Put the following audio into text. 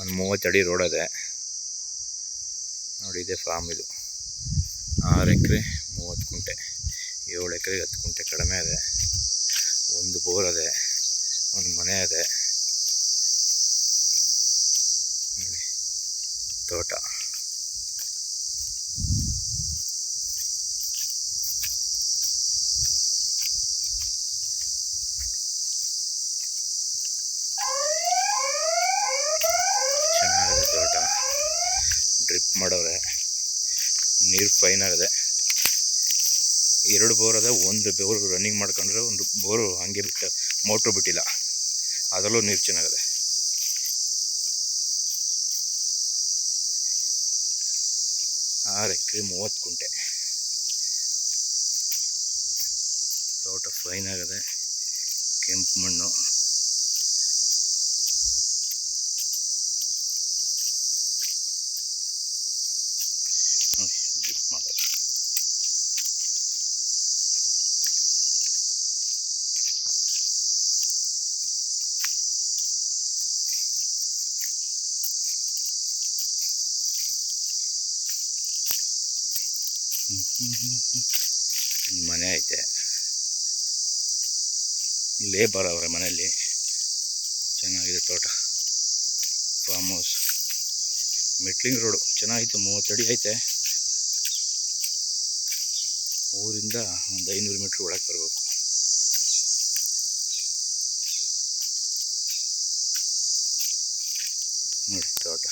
ಒಂದು ಮೂವತ್ತು ಅಡಿ ರೋಡ್ ಇದೆ ನೋಡಿ ಇದೆ ಫಾರ್ಮ್ ಇದು. ಆರು ಎಕರೆ ಮೂವತ್ತು ಕುಂಟೆ. ಏಳು ಎಕರೆ ಹತ್ತು ಕುಂಟೆ ಕಡಿಮೆ ಇದೆ ಒಂದು ಬೋರ್ ಅದೆ. ಒಂದು ಮನೆ ಇದೆ ನೋಡಿ, ತೋಟ ಚೆನ್ನಾಗಿದೆ ತೋಟ ಡ್ರಿಪ್ ಮಾಡವ್ರೆ ನೀರು ಫೈನ್ ಆಗಿದೆ. ಎರಡು ಬೋರ್ ಅದ, ಒಂದು ಬೋರ್ ರನ್ನಿಂಗ್ ಮಾಡ್ಕೊಂಡ್ರೆ ಒಂದು ಬೋರು ಹಾಗೆ ಬಿಟ್ಟು ಮೋಟ್ರು ಬಿಟ್ಟಿಲ್ಲ. ಅದರಲ್ಲೂ ನೀರು ಚೆನ್ನಾಗಿದೆ. ಆರು ಎಕರೆ ಮೂವತ್ತು ಕುಂಟೆ. ತೋಟ ಫೈನ್ ಆಗಿದೆ. ಕೆಂಪು ಮಣ್ಣು. ಡ್ರಿಪ್ ಮಾಡೋದು ಒಂದು ಮನೆ ಐತೆ. ಲೇಬರ್ ಅವರ ಮನೆಯಲ್ಲಿ. ಚೆನ್ನಾಗಿದೆ ತೋಟ. ಫಾರ್ಮ್ ಹೌಸ್ ಮೆಟ್ಲಿಂಗ್ ರೋಡು ಚೆನ್ನಾಗಿತ್ತು ಮೂವತ್ತು ಅಡಿ ಐತೆ. ಊರಿಂದ ಒಂದು ಐನೂರು ಮೀಟ್ರ್ ಒಳಗೆ ಬರಬೇಕು. ನೋಡಿ ತೋಟ.